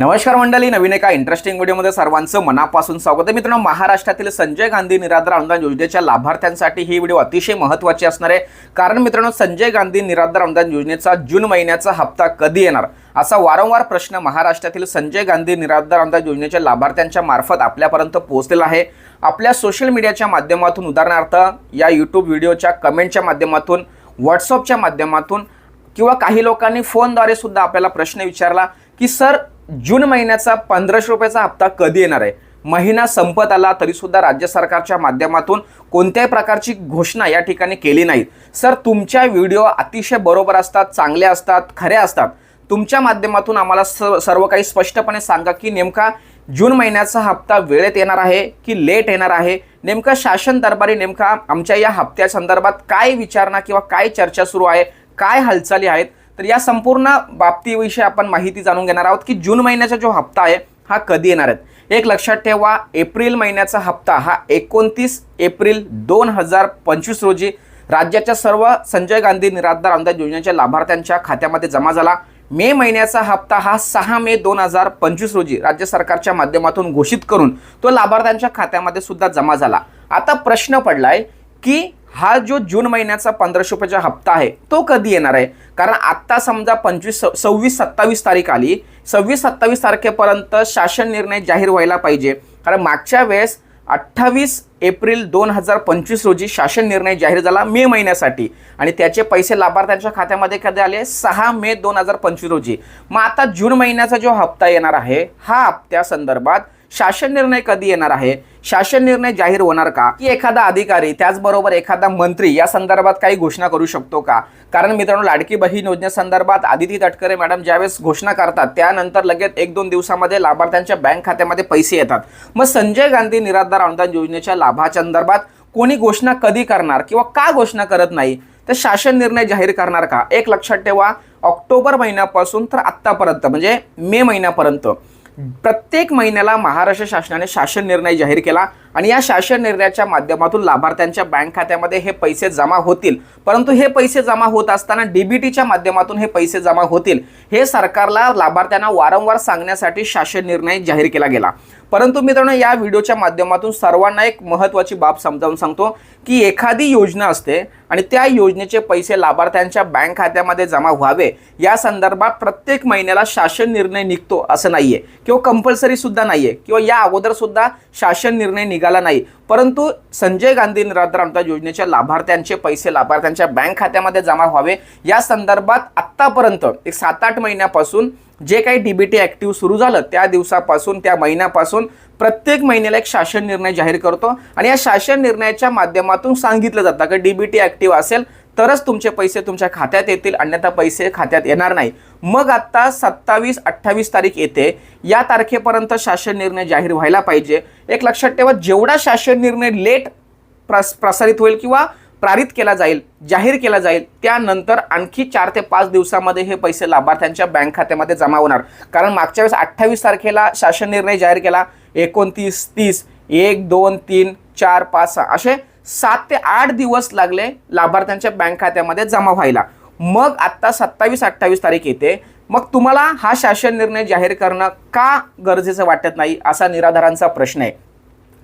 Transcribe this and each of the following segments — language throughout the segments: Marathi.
नमस्कार मंडळी नवीन एका इंटरेस्टिंग व्हिडिओमध्ये सर्वांचं मनापासून स्वागत आहे. मित्रांनो महाराष्ट्रातील संजय गांधी निराधार अनुदान योजनेच्या लाभार्थ्यांसाठी ही व्हिडिओ अतिशय महत्त्वाची असणार आहे. कारण मित्रांनो संजय गांधी निराधार अनुदान योजनेचा जून महिन्याचा हप्ता कधी येणार? असा वारंवार प्रश्न महाराष्ट्रातील संजय गांधी निराधार अनुदान योजनेच्या लाभार्थ्यांच्या मार्फत आपल्यापर्यंत पोहोचलेला आहे. आपल्या सोशल मीडियाच्या माध्यमातून उदाहरणार्थ या यूट्यूब व्हिडिओच्या कमेंटच्या माध्यमातून व्हॉट्सअपच्या माध्यमातून किंवा काही लोकांनी फोनद्वारे सुद्धा आपल्याला प्रश्न विचारला की सर जून महिन्याचा पंधराशे रुपयाचा हप्ता कधी येणार आहे? महिना संपत आला तरी सुद्धा राज्य सरकारच्या माध्यमातून कोणत्याही प्रकारची घोषणा या ठिकाणी केली नाही. सर तुमच्या व्हिडिओ अतिशय बरोबर असतात चांगले असतात खरे असतात. तुमच्या माध्यमातून आम्हाला स सर्व काही स्पष्टपणे सांगा की नेमका जून महिन्याचा हप्ता वेळेत येणार आहे की लेट येणार आहे? नेमका शासन दरबारी नेमका आमच्या या हप्त्या संदर्भात काय विचारणा किंवा काय चर्चा सुरू आहे? काय हालचाली आहेत? तर या संपूर्ण बाबतीविषयी आपण माहिती जाणून घेणार आहोत की जून महिन्याचा जो हप्ता आहे हा कधी येणार आहेत एक लक्षात ठेवा एप्रिल महिन्याचा हप्ता हा एकोणतीस एप्रिल दोन हजार पंचवीस रोजी राज्याच्या सर्व संजय गांधी निराधार अनुदान योजनेच्या लाभार्थ्यांच्या खात्यामध्ये जमा झाला. मे महिन्याचा हप्ता हा सहा मे दोन हजार पंचवीस रोजी राज्य सरकारच्या माध्यमातून घोषित करून तो लाभार्थ्यांच्या खात्यामध्ये सुद्धा जमा झाला. आता प्रश्न पडलाय की हा जो जून महिन्याचा पंधराशे रुपयाचा हप्ता आहे तो कधी येणार आहे? कारण आत्ता समजा पंचवीस सव्वीस सत्तावीस तारीख आली. सव्वीस सत्तावीस तारखेपर्यंत शासन निर्णय जाहीर व्हायला पाहिजे. कारण मागच्या वेळेस अठ्ठावीस एप्रिल दोन हजार पंचवीस रोजी शासन निर्णय जाहीर झाला मे महिन्यासाठी. आणि त्याचे पैसे लाभार्थ्यांच्या खात्यामध्ये कधी आले? सहा मे दोन हजार पंचवीस रोजी. मग आता जून महिन्याचा जो हप्ता येणार आहे हा हप्त्या संदर्भात शासन निर्णय कधी येणार आहे? शासन निर्णय जाहीर होणार का? की एखादा अधिकारी त्याचबरोबर एखादा मंत्री या संदर्भात काही घोषणा करू शकतो का? कारण मित्रांनो लाडकी बहीण योजनेसंदर्भात आदिती तटकरे मॅडम ज्यावेळेस घोषणा करतात त्यानंतर लगेच एक दोन दिवसामध्ये लाभार्थ्यांच्या बँक खात्यामध्ये पैसे येतात. मग संजय गांधी निराधार अनुदान योजनेच्या लाभाच्या संदर्भात कोणी घोषणा कधी करणार किंवा का घोषणा करत नाही? तर शासन निर्णय जाहीर करणार का? एक लक्षात ठेवा ऑक्टोबर महिन्यापासून तर आत्तापर्यंत म्हणजे मे महिन्यापर्यंत. प्रत्येक महिन्याला महाराष्ट्र शासनाने शासन निर्णय जाहीर केला आणि या शासन निर्णयाच्या माध्यमातून लाभार्थ्यांच्या बँक खात्यामध्ये हे पैसे जमा होतील. परंतु हे पैसे जमा होत असताना डीबीटीच्या माध्यमातून हे पैसे जमा होतील हे सरकारला लाभार्थ्यांना वारंवार सांगण्यासाठी शासन निर्णय जाहीर केला गेला. परंतु मित्रांनो या व्हिडिओच्या माध्यमातून सर्वांना एक महत्त्वाची बाब समजावून सांगतो की एखादी योजना असते आणि त्या योजनेचे पैसे लाभार्थ्यांच्या बँक खात्यामध्ये जमा व्हावे. या संदर्भात प्रत्येक महिन्याला शासन निर्णय निघतो असं नाही आहे किंवा कंपल्सरीसुद्धा नाही आहे किंवा या अगोदरसुद्धा शासन निर्णय निघाला नाही. परंतु संजय गांधी निराधार अनुदान योजनेच्या लाभार्थ्यांचे पैसे लाभार्थ्यांच्या बँक खात्यामध्ये जमा व्हावे. या संदर्भात आत्तापर्यंत एक सात आठ महिन्यापासून जे काही डीबीटी ॲक्टिव्ह सुरू झालं त्या दिवसापासून त्या महिन्यापासून प्रत्येक महिन्याला एक शासन निर्णय जाहीर करतो. आणि या शासन निर्णयाच्या माध्यमातून सांगितलं जातं की डीबीटी ॲक्टिव्ह असेल तरच तुमचे पैसे तुमच्या खात्यात येतील अन्यथा पैसे खात्यात येणार नाही. मग आत्ता सत्तावीस अठ्ठावीस तारीख येते. या तारखेपर्यंत शासन निर्णय जाहीर व्हायला पाहिजे. एक लक्षात ठेवा जेवढा शासन निर्णय लेट प्रस प्रसारित होईल किंवा पारित केला जाईल जाहीर केला जाईल त्यानंतर आणखी चार ते पाच दिवसामध्ये हे पैसे लाभार्थ्यांच्या बँक खात्यामध्ये जमा होणार. कारण मागच्या वेळेस अठ्ठावीस तारखेला शासन निर्णय जाहीर केला. एकोणतीस तीस एक दोन तीन चार पाच सहा असे सात ते आठ दिवस लागले लाभार्थ्यांच्या बँक खात्यामध्ये जमा व्हायला. मग आत्ता सत्तावीस अठ्ठावीस तारीख येते. मग तुम्हाला हा शासन निर्णय जाहीर करणं का गरजेचं वाटत नाही असा निराधारांचा प्रश्न आहे.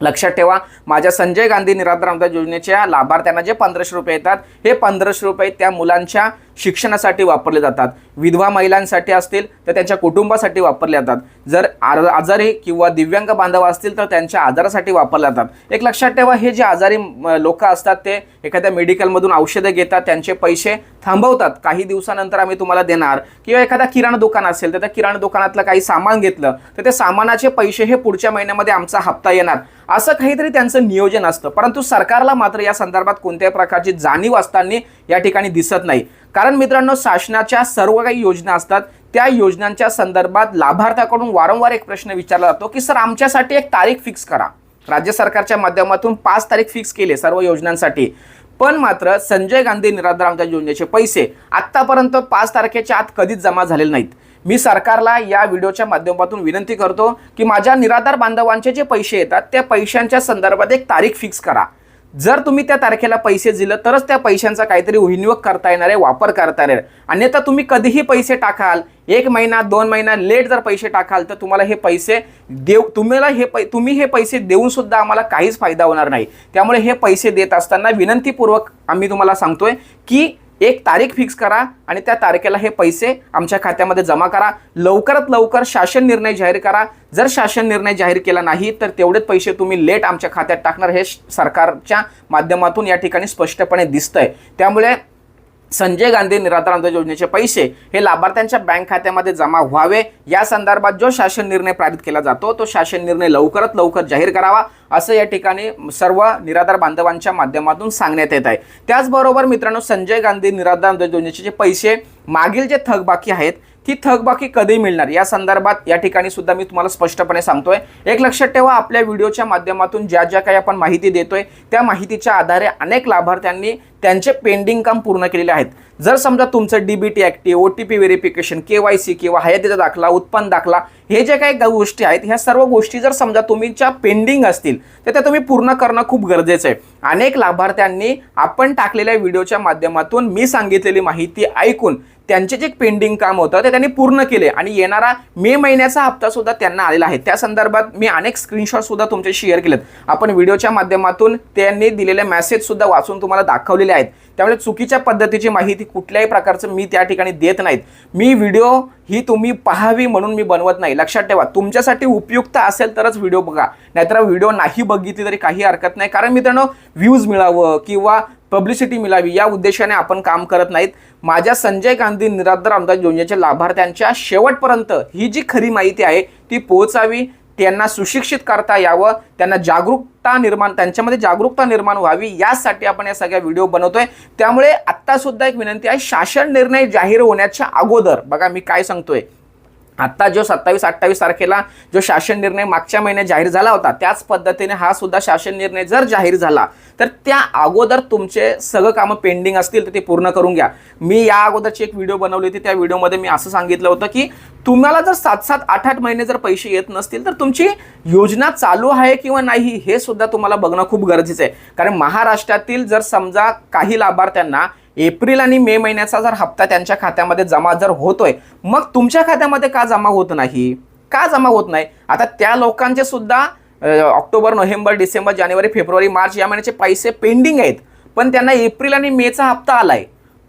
लक्षात ठेवा माझ्या संजय गांधी निराधार अनुदान योजनेच्या लाभार्थ्यांना जे पंधराशे रुपये येतात हे पंधराशे रुपये त्या मुलांच्या शिक्षणासाठी वापरले जातात. विधवा महिलांसाठी असतील तर त्यांच्या कुटुंबासाठी वापरले जातात. जर आ आजारी किंवा दिव्यांग बांधव असतील तर त्यांच्या आजारासाठी वापरले जातात. एक लक्षात ठेवा हे जे आजारी लोक असतात ते एखाद्या मेडिकलमधून औषधं घेतात त्यांचे पैसे थांबवतात. काही दिवसानंतर आम्ही तुम्हाला देणार. किंवा एखादा किराणा दुकान असेल तर त्या किराणा दुकानातलं काही सामान घेतलं तर ते सामानाचे पैसे हे पुढच्या महिन्यामध्ये आमचा हप्ता येणार. असं काहीतरी त्यांचं नियोजन असतं. परंतु सरकारला मात्र या संदर्भात कोणत्याही प्रकारची जाणीव असताना या ठिकाणी दिसत नाही. कारण कारण मित्रांनो शासनाच्या सर्व काही योजना असतात. त्या योजनांच्या संदर्भात लाभार्थ्याकडून वारंवार एक प्रश्न विचारला जातो की सर आमच्यासाठी एक तारीख फिक्स करा. राज्य सरकारच्या माध्यमातून पाच तारीख फिक्स केले सर्व योजनांसाठी. पण मात्र संजय गांधी निराधार अनुदान योजनेचे पैसे आत्तापर्यंत पाच तारखेच्या आत कधीच जमा झालेले नाहीत. मी सरकारला या व्हिडिओच्या माध्यमातून विनंती करतो की माझ्या निराधार बांधवांचे जे पैसे येतात त्या पैशांच्या संदर्भात एक तारीख फिक्स करा. जर तुम्ही त्या तारखेला पैसे दिलं तरच त्या पैशांचा काहीतरी विनियोग करता येणार आहे वापर करता येणार अन्यथा तुम्ही कधीही पैसे टाकाल एक महिना दोन महिना लेट जर पैसे टाकाल तर तुम्हाला हे पैसे देऊ तुम्हाला हे पै तुम्ही हे पैसे देऊन सुद्धा आम्हाला काहीच फायदा होणार नाही. त्यामुळे हे पैसे देत असताना विनंतीपूर्वक आम्ही तुम्हाला सांगतोय की एक तारीख फिक्स करा आणि त्या तारखेला हे पैसे आमच्या खात्यामध्ये जमा करा. लवकरात लवकर शासन निर्णय जाहीर करा. जर शासन निर्णय जाहीर केला नाही तर तेवढेच पैसे तुम्ही लेट आमच्या खात्यात टाकणार हे सरकारच्या माध्यमातून या ठिकाणी स्पष्टपणे दिसतंय. त्यामुळे संजय गांधी निराधार अनुदान योजनेचे पैसे हे लाभार्थ्यांच्या बँक खात्यामध्ये जमा व्हावे. या संदर्भात जो शासन निर्णय पारित केला जातो तो शासन निर्णय लवकरात लवकर जाहीर करावा असं या ठिकाणी सर्व निराधार बांधवांच्या माध्यमातून सांगण्यात येत आहे. त्याचबरोबर मित्रांनो संजय गांधी निराधार अनुदान योजनेचे जे पैसे मागील जे थकबाकी आहेत ती थकबाकी कधी मिळणार? या संदर्भात या ठिकाणी सुद्धा मी तुम्हाला स्पष्टपणे सांगतोय. एक लक्षात ठेवा आपल्या व्हिडिओच्या माध्यमातून ज्या ज्या काही आपण माहिती देतोय त्या माहितीच्या आधारे अनेक लाभार्थ्यांनी त्यांचे पेंडिंग काम पूर्ण केलेले आहेत. जर समजा तुमचं DBT active O T P verification K Y C किंवा हयातीचा दाखला उत्पन्न दाखला हे जे काही गोष्टी आहेत ह्या सर्व गोष्टी जर समजा तुमच्या पेंडिंग असतील तर त्या तुम्ही पूर्ण करणं खूप गरजेचं आहे. अनेक लाभार्थ्यांनी आपण टाकलेल्या व्हिडिओच्या माध्यमातून मी सांगितलेली माहिती ऐकून त्यांचे जे पेंडिंग काम होतं ते त्यांनी पूर्ण केले. आणि येणारा मे महिन्याचा हप्ता सुद्धा त्यांना आलेला आहे. त्या संदर्भात मी अनेक स्क्रीनशॉट सुद्धा तुमचे शेअर केलेत. आपण व्हिडिओच्या माध्यमातून त्यांनी दिलेले मेसेज सुद्धा वाचून तुम्हाला दाखवलेले आहेत. त्यामुळे चुकीच्या पद्धतीची माहिती कुठल्याही प्रकारचं मी त्या ठिकाणी देत नाहीत. मी व्हिडिओ ही तुम्ही पाहावी म्हणून मी बनवत नाही. लक्षात ठेवा तुमच्यासाठी उपयुक्त असेल तरच व्हिडिओ बघा. नाहीतर व्हिडिओ नाही बघितली तरी काही हरकत नाही. कारण मित्रांनो व्ह्यूज मिळावं किंवा पब्लिसिटी मिळावी या उद्देशाने आपण काम करत नाहीत. माझ्या संजय गांधी निराधार आमदार योजनेच्या लाभार्थ्यांच्या शेवटपर्यंत ही जी खरी माहिती आहे ती पोहोचावी. त्यांना सुशिक्षित करता यावं त्यांना जागरूकता निर्माण त्यांच्यामध्ये जागरूकता निर्माण व्हावी यासाठी आपण या सगळ्या व्हिडिओ बनवतोय. त्यामुळे आत्तासुद्धा एक विनंती आहे शासन निर्णय जाहीर होण्याच्या अगोदर बघा मी काय सांगतोय आत्ता जो सत्तावीस अठ्ठावीस तारखेला जो शासन निर्णय मागच्या महिन्यात जाहीर झाला होता त्याच पद्धतीने हा सुद्धा शासन निर्णय जर जाहीर झाला तर त्या अगोदर तुमचे सगळं कामं पेंडिंग असतील तर ते पूर्ण करून घ्या. मी या अगोदरची एक व्हिडिओ बनवली होती त्या व्हिडिओमध्ये मी असं सांगितलं होतं की तुम्हाला जर सात सात आठ आठ महिने जर पैसे येत नसतील तर तुमची योजना चालू आहे किंवा नाही हे सुद्धा तुम्हाला बघणं खूप गरजेचं आहे. कारण महाराष्ट्रातील जर समजा काही लाभार्थ्यांना एप्रिल आणि मे महिन्याचा जर हप्ता त्यांच्या खात्यामध्ये जमा जर होतोय मग तुमच्या खात्यामध्ये का जमा होत नाही? का जमा होत नाही? आता त्या लोकांचे सुद्धा ऑक्टोबर नोव्हेंबर डिसेंबर जानेवारी फेब्रुवारी मार्च या महिन्याचे पैसे पेंडिंग आहेत. पण त्यांना एप्रिल आणि मेचा हप्ता आलाय.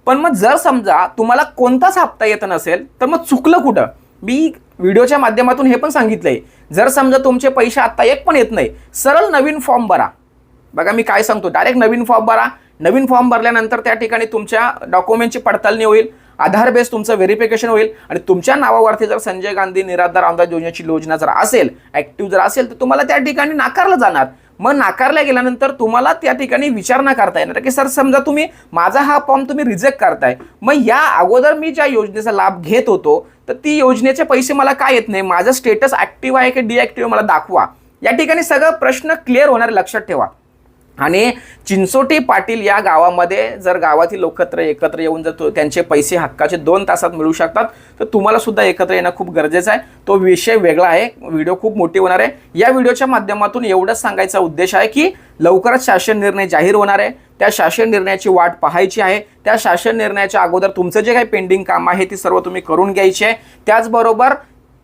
पण मग जर समजा तुम्हाला कोणताच हप्ता येत नसेल तर मग चुकलं कुठं? मी व्हिडिओच्या माध्यमातून हे पण सांगितलंय. जर समजा तुमचे पैसे आत्ता एक पण येत नाही सरळ नवीन फॉर्म भरा. बघा मी काय सांगतो डायरेक्ट नवीन फॉर्म भरा. नवीन फॉर्म भरल्यानंतर त्या ठिकाणी तुमच्या डॉक्युमेंटची पडताळणी होईल आधार बेस तुमचं व्हेरिफिकेशन होईल आणि तुमच्या नावावरती जर संजय गांधी निराधार आमदार योजनेची योजना जर असेल ॲक्टिव्ह जर असेल तर तुम्हाला त्या ठिकाणी नाकारलं जाणार. मग नाकारल्या गेल्यानंतर तुम्हाला त्या ठिकाणी विचारणा करता येणार. की सर समजा तुम्ही माझा हा फॉर्म तुम्ही रिजेक्ट करताय. मग या अगोदर मी ज्या योजनेचा लाभ घेत होतो तर ती योजनेचे पैसे मला काय येत नाही? माझं स्टेटस ॲक्टिव्ह आहे की डिॲक्टिव्ह मला दाखवा. या ठिकाणी सगळं प्रश्न क्लिअर होणार लक्षात ठेवा. आणि चिंचोटी पाटील या गावामध्ये जर गावातील लोकत्र एकत्र येऊन जर त्यांचे पैसे हक्काचे दोन तासात मिळू शकतात तर तुम्हाला सुद्धा एकत्र येणं खूप गरजेचं आहे. तो विषय वेगळा आहे. व्हिडिओ खूप मोठी होणार आहे. या व्हिडिओच्या माध्यमातून एवढंच सांगायचा उद्देश आहे की लवकरच शासन निर्णय जाहीर होणार आहे. त्या शासन निर्णयाची वाट पाहायची आहे. त्या शासन निर्णयाच्या अगोदर तुमचं जे काही पेंडिंग काम आहे ती सर्व तुम्ही करून घ्यायची आहे. त्याचबरोबर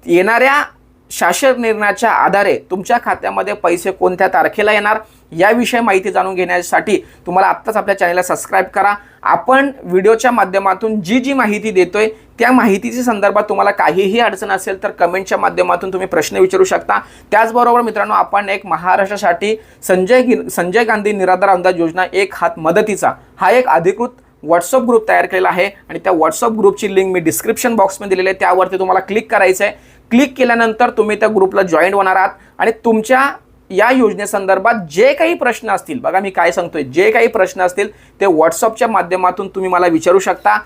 येणाऱ्या शासन निर्णयाच्या आधारे तुमच्या खात्यामध्ये पैसे कोणत्या तारखेला येणार याविषयी माहिती जाणून घेण्यासाठी तुम्हाला आत्ताच आपल्या चॅनलला सबस्क्राईब करा. आपण व्हिडिओच्या माध्यमातून जी जी माहिती देतोय त्या माहितीच्या संदर्भात तुम्हाला काहीही अडचण असेल तर कमेंटच्या माध्यमातून तुम्ही प्रश्न विचारू शकता. त्याचबरोबर मित्रांनो आपण एक महाराष्ट्रासाठी संजय संजय गांधी निराधार अंदाज योजना एक हात मदतीचा हा एक अधिकृत व्हॉट्सअप ग्रुप तयार केलेला आहे आणि त्या व्हॉट्सअप ग्रुपची लिंक मी डिस्क्रिप्शन बॉक्समध्ये दिलेली आहे. त्यावरती तुम्हाला क्लिक करायचं आहे क्लिक केल्यानंतर तुम्ही त्या ग्रुपला जॉईन होणार आहात आणि तुमच्या या योजनेसंदर्भात जे काही प्रश्न असतील बघा मी काय सांगतोय जे काही प्रश्न असतील ते व्हॉट्सअपच्या माध्यमातून तुम्ही मला विचारू शकता.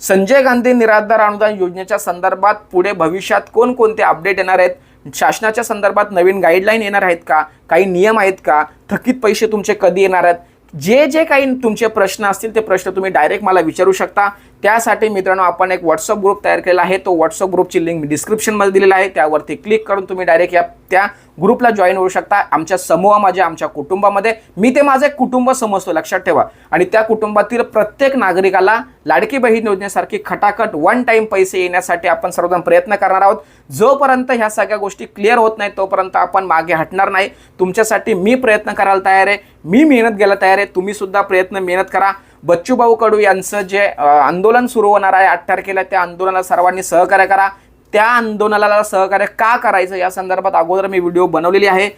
संजय गांधी निराधार अनुदान योजनेच्या संदर्भात पुढे भविष्यात कोणकोणते अपडेट येणार आहेत? शासनाच्या संदर्भात नवीन गाईडलाईन येणार आहेत का? काही नियम आहेत का? थकीत पैसे तुमचे कधी येणार आहेत? जे जे काही तुमचे प्रश्न असतील ते प्रश्न तुम्ही डायरेक्ट मला विचारू शकता. त्यासाठी मित्रांनो आपण एक व्हॉट्सअप ग्रुप तयार केलेला आहे. तो व्हॉट्सअप ग्रुपची लिंक मी डिस्क्रिप्शनमध्ये दिलेला आहे. त्यावरती क्लिक करून तुम्ही डायरेक्ट या त्या ग्रुपला जॉईन होऊ शकता. आमच्या समूहामध्ये आमच्या कुटुंबामध्ये. मी ते माझं एक कुटुंब समजतो लक्षात ठेवा. आणि त्या कुटुंबातील प्रत्येक नागरिकाला लाडकी बहीण योजनेसारखी खटाखट वन टाईम पैसे येण्यासाठी आपण सर्वजण प्रयत्न करणार आहोत. जोपर्यंत ह्या सगळ्या गोष्टी क्लिअर होत नाही तोपर्यंत आपण मागे हटणार नाही. तुमच्यासाठी मी प्रयत्न करायला तयार आहे. मी मेहनत घ्यायला तयार आहे. तुम्ही सुद्धा प्रयत्न मेहनत करा. बच्चूभाऊ कडू यांचं जे आंदोलन सुरू होणार आहे आठ तारखेला त्या आंदोलनाला सर्वांनी सहकार्य करा. त्या आंदोलनाला सहकार्य का करायचं या संदर्भात अगोदर मी व्हिडिओ बनवलेली आहे.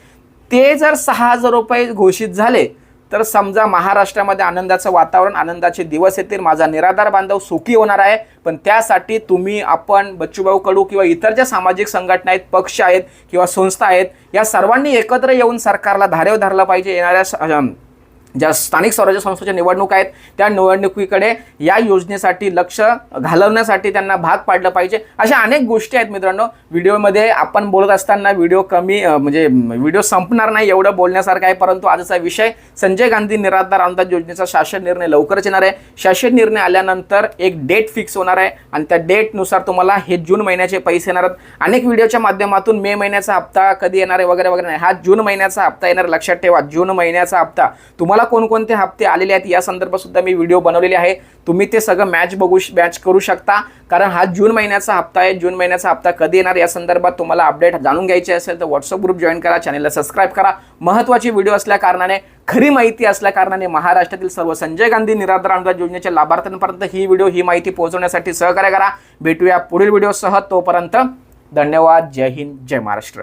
ते जर सहा हजार रुपये घोषित झाले तर समजा महाराष्ट्रामध्ये आनंदाचं वातावरण आनंदाचे दिवस येतील माझा निराधार बांधव सुखी होणार आहे. पण त्यासाठी तुम्ही आपण बच्चूभाऊ कडू किंवा इतर ज्या सामाजिक संघटना आहेत पक्ष आहेत किंवा संस्था आहेत या सर्वांनी एकत्र येऊन सरकारला धारेव धरलं पाहिजे. येणाऱ्या स- ज्या स्थानिक स्वराज्य संस्थेच्या निवडणूक आहेत त्या निवडणुकीकडे या योजनेसाठी लक्ष घालवण्यासाठी त्यांना भाग पाडलं पाहिजे. अशा अनेक गोष्टी आहेत मित्रांनो. व्हिडिओमध्ये आपण बोलत असताना व्हिडिओ कमी म्हणजे व्हिडिओ संपणार नाही एवढं बोलण्यासारखं आहे परंतु आजचा विषय संजय गांधी निराधार अनुदान योजनेचा शासन निर्णय लवकरच येणार आहे. शासन निर्णय आल्यानंतर एक डेट फिक्स होणार आहे आणि त्या डेटनुसार तुम्हाला हे जून महिन्याचे पैसे येणार आहेत. अनेक व्हिडिओच्या माध्यमातून मे महिन्याचा हप्ता कधी येणार आहे वगैरे वगैरे नाही. हा जून महिन्याचा हप्ता येणार लक्षात ठेवा जून महिन्याचा हप्ता. तुम्हाला कोणकोणते हप्ते आलेले आहेत या संदर्भात सुद्धा मी व्हिडिओ बनवलेले आहे. तुम्ही ते सगळं मॅच बघू मॅच करू शकता. कारण हा जून महिन्याचा हप्ता आहे. जून महिन्याचा हप्ता कधी येणार या संदर्भात तुम्हाला अपडेट जाणून घ्यायचे असेल तर व्हॉट्सअप ग्रुप जॉईन करा चॅनलला सबस्क्राईब करा. महत्त्वाची व्हिडिओ असल्या कारणाने खरी माहिती असल्या कारणाने महाराष्ट्रातील सर्व संजय गांधी निराधार अनुदान योजनेच्या लाभार्थ्यांपर्यंत ही व्हिडिओ ही माहिती पोहोचवण्यासाठी सहकार्य करा. भेटूया पुढील व्हिडिओसह तोपर्यंत धन्यवाद. जय हिंद जय महाराष्ट्र.